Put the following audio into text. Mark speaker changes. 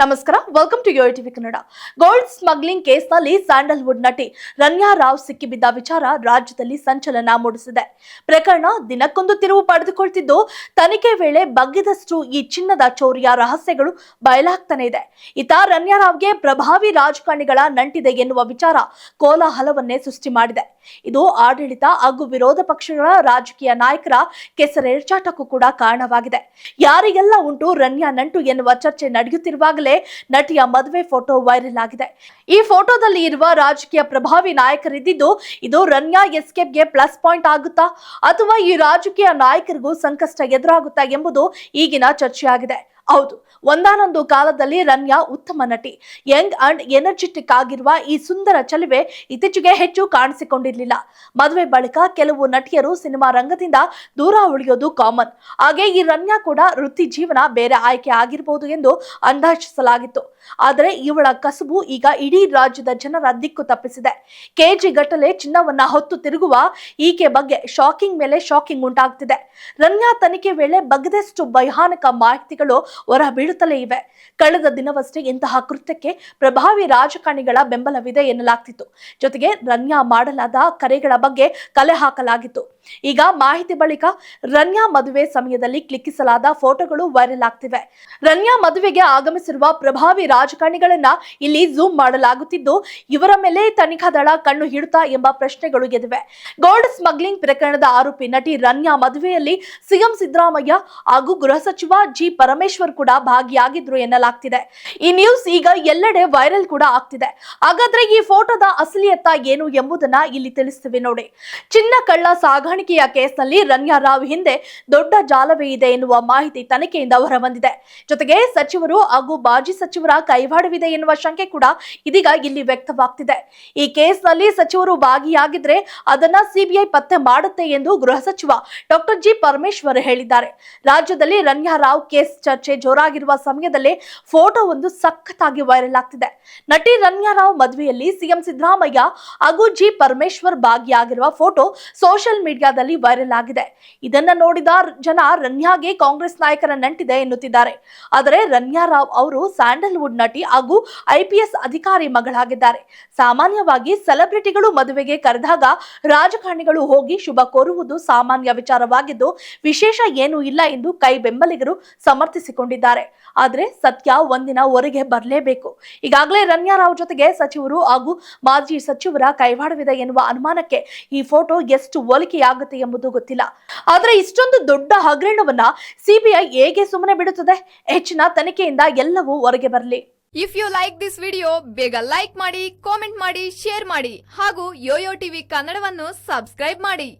Speaker 1: ನಮಸ್ಕಾರ welcome to your TV Kannada gold smuggling ಕೇಸ್ನಲ್ಲಿ Sandalwood ನಟಿ ರನ್ಯಾ ರಾವ್ ಸಿಕ್ಕಿಬಿದ್ದ ವಿಚಾರ ರಾಜ್ಯದಲ್ಲಿ ಸಂಚಲನ ಮೂಡಿಸಿದೆ. ಪ್ರಕರಣ ದಿನಕ್ಕೊಂದು ತಿರುವು ಪಡೆದುಕೊಳ್ತಿದ್ದು, ತನಿಖೆ ವೇಳೆ ಬಗ್ಗಿದಷ್ಟು ಈ ಚಿನ್ನದ ಚೋರಿಯ ರಹಸ್ಯಗಳು ಬಯಲಾಗ್ತಾನೆ ಇದೆ. ಇತ ರನ್ಯಾ ರಾವ್ಗೆ ಪ್ರಭಾವಿ ರಾಜಕಾರಣಿಗಳ ನಂಟಿದೆ ಎನ್ನುವ ವಿಚಾರ ಕೋಲಾಹಲವನ್ನೇ ಸೃಷ್ಟಿ ಮಾಡಿದೆ. ಇದು ಆಡಳಿತ ಹಾಗೂ ವಿರೋಧ ಪಕ್ಷಗಳ ರಾಜಕೀಯ ನಾಯಕರ ಕೆಸರೇರ್ಚಾಟಕ್ಕೂ ಕೂಡ ಕಾರಣವಾಗಿದೆ. ಯಾರಿಗೆಲ್ಲ ಉಂಟು ರನ್ಯಾ ನಂಟು ಎನ್ನುವ ಚರ್ಚೆ ನಡೆಯುತ್ತಿರುವಾಗಲೇ ನಟಿಯ ಮದುವೆ ಫೋಟೋ ವೈರಲ್ ಆಗಿದೆ. ಈ ಫೋಟೋದಲ್ಲಿ ಇರುವ ರಾಜಕೀಯ ಪ್ರಭಾವಿ ನಾಯಕರಿದ್ದಿದ್ದು, ಇದು ರನ್ಯಾ ಎಸ್ಕೇಪ್ಗೆ ಪ್ಲಸ್ ಪಾಯಿಂಟ್ ಆಗುತ್ತಾ, ಅಥವಾ ಈ ರಾಜಕೀಯ ನಾಯಕರಿಗೂ ಸಂಕಷ್ಟ ಎದುರಾಗುತ್ತಾ ಎಂಬುದು ಈಗಿನ ಚರ್ಚೆಯಾಗಿದೆ. ಹೌದು. ಒಂದಾನೊಂದು ಕಾಲದಲ್ಲಿ ರನ್ಯಾ ಉತ್ತಮ ನಟಿ. ಯಂಗ್ ಅಂಡ್ ಎನರ್ಜೆಟಿಕ್ ಆಗಿರುವ ಈ ಸುಂದರ ಚಲುವೆ ಇತ್ತೀಚೆಗೆ ಹೆಚ್ಚು ಕಾಣಿಸಿಕೊಂಡಿರಲಿಲ್ಲ. ಮದುವೆ ಬಳಿಕ ಕೆಲವು ನಟಿಯರು ಸಿನಿಮಾ ರಂಗದಿಂದ ದೂರ ಉಳಿಯೋದು ಕಾಮನ್. ಹಾಗೆ ಈ ರನ್ಯಾ ಕೂಡ ವೃತ್ತಿ ಜೀವನ ಬೇರೆ ಆಯ್ಕೆ ಆಗಿರಬಹುದು ಎಂದು ಅಂದಾಜಿಸಲಾಗಿತ್ತು. ಆದರೆ ಇವಳ ಕಸುಬು ಈಗ ಇಡೀ ರಾಜ್ಯದ ಜನರ ದಿಕ್ಕು ತಪ್ಪಿಸಿದೆ. ಕೆಜಿ ಗಟ್ಟಲೆ ಚಿನ್ನವನ್ನ ಹೊತ್ತು ತಿರುಗುವ ಈಕೆ ಬಗ್ಗೆ ಶಾಕಿಂಗ್ ಮೇಲೆ ಶಾಕಿಂಗ್ ಉಂಟಾಗ್ತಿದೆ. ರನ್ಯಾ ತನಿಖೆ ವೇಳೆ ಬಗ್ಗದಷ್ಟು ಭಯಾನಕ ಮಾಹಿತಿಗಳು ಹೊರ ಬೀಳುತ್ತಲೇ ಇವೆ. ಕಳೆದ ದಿನವಷ್ಟೇ ಇಂತಹ ಕೃತ್ಯಕ್ಕೆ ಪ್ರಭಾವಿ ರಾಜಕಾರಣಿಗಳ ಬೆಂಬಲವಿದೆ ಎನ್ನಲಾಗ್ತಿತ್ತು. ಜೊತೆಗೆ ರನ್ಯಾ ಮಾಡಲಾದ ಕರೆಗಳ ಬಗ್ಗೆ ಕಲೆ ಹಾಕಲಾಗಿತ್ತು. ಈಗ ಮಾಹಿತಿ ಬಳಿಕ ರನ್ಯಾ ಮದುವೆ ಸಮಯದಲ್ಲಿ ಕ್ಲಿಕ್ಕಿಸಲಾದ ಫೋಟೋಗಳು ವೈರಲ್ ಆಗ್ತಿವೆ. ರನ್ಯಾ ಮದುವೆಗೆ ಆಗಮಿಸಿರುವ ಪ್ರಭಾವಿ ರಾಜಕಾರಣಿಗಳನ್ನ ಇಲ್ಲಿ ಝೂಮ್ ಮಾಡಲಾಗುತ್ತಿದ್ದು, ಇವರ ಮೇಲೆ ತನಿಖಾ ದಳ ಕಣ್ಣು ಹಿಡುತ್ತಾ ಎಂಬ ಪ್ರಶ್ನೆಗಳು ಎದಿವೆ ಗೋಲ್ಡ್ ಸ್ಮಗ್ಲಿಂಗ್ ಪ್ರಕರಣದ ಆರೋಪಿ ನಟಿ ರನ್ಯಾ ಮದುವೆಯಲ್ಲಿ ಸಿಎಂ ಸಿದ್ದರಾಮಯ್ಯ ಹಾಗೂ ಗೃಹ ಸಚಿವ ಜಿ ಪರಮೇಶ್ವರ್ ಕೂಡ ಭಾಗಿಯಾಗಿದ್ರು ಎನ್ನಲಾಗ್ತಿದೆ. ಈ ನ್ಯೂಸ್ ಈಗ ಎಲ್ಲೆಡೆ ವೈರಲ್ ಕೂಡ ಆಗ್ತಿದೆ. ಹಾಗಾದ್ರೆ ಈ ಫೋಟೋದ ಅಸಲಿಯತ್ತ ಏನು ಎಂಬುದನ್ನ ಇಲ್ಲಿ ತಿಳಿಸ್ತೀವಿ ನೋಡಿ. ಚಿನ್ನ ಕಳ್ಳ ಸಾಗಾಣಿಕೆಯ ಕೇಸ್ನಲ್ಲಿ ರನ್ಯಾ ರಾವ್ ಹಿಂದೆ ದೊಡ್ಡ ಜಾಲವೇ ಇದೆ ಎನ್ನುವ ಮಾಹಿತಿ ತನಿಖೆಯಿಂದ ಹೊರಬಂದಿದೆ. ಜೊತೆಗೆ ಸಚಿವರು ಹಾಗೂ ಮಾಜಿ ಸಚಿವರ ಕೈವಾಡವಿದೆ ಎನ್ನುವ ಶಂಕೆ ಕೂಡ ಇದೀಗ ಇಲ್ಲಿ ವ್ಯಕ್ತವಾಗ್ತಿದೆ. ಈ ಕೇಸ್ನಲ್ಲಿ ಸಚಿವರು ಭಾಗಿಯಾಗಿದ್ರೆ ಅದನ್ನ ಸಿಬಿಐ ಪತ್ತೆ ಮಾಡುತ್ತೆ ಎಂದು ಗೃಹ ಸಚಿವ ಡಾಕ್ಟರ್ ಜಿ ಪರಮೇಶ್ವರ್ ಹೇಳಿದ್ದಾರೆ. ರಾಜ್ಯದಲ್ಲಿ ರನ್ಯಾ ರಾವ್ ಕೇಸ್ ಚರ್ಚೆ ಜೋರಾಗಿರುವ ಸಮಯದಲ್ಲೇ ಫೋಟೋ ಒಂದು ಸಖತ್ತಾಗಿ ವೈರಲ್ ಆಗ್ತಿದೆ. ನಟಿ ರನ್ಯಾ ರಾವ್ ಮದುವೆಯಲ್ಲಿ ಸಿಎಂ ಸಿದ್ದರಾಮಯ್ಯ ಹಾಗೂ ಜಿ ಪರಮೇಶ್ವರ್ ಭಾಗಿಯಾಗಿರುವ ಫೋಟೋ ಸೋಷಿಯಲ್ ಮೀಡಿಯಾದಲ್ಲಿ ವೈರಲ್ ಆಗಿದೆ. ಇದನ್ನ ನೋಡಿದ ಜನ ರನ್ಯಾಗೆ ಕಾಂಗ್ರೆಸ್ ನಾಯಕರ ನಂಟಿದೆ ಎನ್ನುತ್ತಿದ್ದಾರೆ. ಆದರೆ ರನ್ಯಾ ರಾವ್ ಅವರು ಸ್ಯಾಂಡಲ್ವುಡ್ ನಟಿ ಹಾಗೂ ಐಪಿಎಸ್ ಅಧಿಕಾರಿ ಮಗಳಾಗಿದ್ದಾರೆ. ಸಾಮಾನ್ಯವಾಗಿ ಸೆಲೆಬ್ರಿಟಿಗಳು ಮದುವೆಗೆ ಕರೆದಾಗ ರಾಜಕಾರಣಿಗಳು ಹೋಗಿ ಶುಭ ಕೋರುವುದು ಸಾಮಾನ್ಯ ವಿಚಾರವಾಗಿದ್ದು, ವಿಶೇಷ ಏನೂ ಇಲ್ಲ ಎಂದು ಕೈ ಬೆಂಬಲಿಗರು ಸಮರ್ಥಿಸಿಕೊಂಡಿದ್ದಾರೆ. ಆದರೆ ಸತ್ಯ ಒಂದಿನ ಹೊರಗೆ ಬರಲೇಬೇಕು. ಈಗಾಗಲೇ ರನ್ಯಾ ರಾವ್ ಜೊತೆಗೆ ಸಚಿವರು ಹಾಗೂ ಮಾಜಿ ಸಚಿವರ ಕೈವಾಡವಿದೆ ಎನ್ನುವ ಅನುಮಾನಕ್ಕೆ ಈ ಫೋಟೋ ಎಷ್ಟು ಹೋಲಿಕೆಯಾಗುತ್ತೆ ಎಂಬುದು ಗೊತ್ತಿಲ್ಲ. ಆದ್ರೆ ಇಷ್ಟೊಂದು ದೊಡ್ಡ ಹಗರಣವನ್ನ ಸಿಬಿಐ ಹೇಗೆ ಸುಮ್ಮನೆ ಬಿಡುತ್ತದೆ? ಹೆಚ್ಚಿನ ತನಿಖೆಯಿಂದ ಎಲ್ಲವೂ ಹೊರಗೆ ಬರಲಿ.
Speaker 2: If you like this video ಬೇಗ ಲೈಕ್ ಮಾಡಿ ಕಾಮೆಂಟ್ ಮಾಡಿ ಶೇರ್ ಮಾಡಿ ಹಾಗೂ ಯೋಯೋ ಟಿವಿ ಕನ್ನಡವನ್ನು ಸಬ್ಸ್ಕ್ರೈಬ್ ಮಾಡಿ.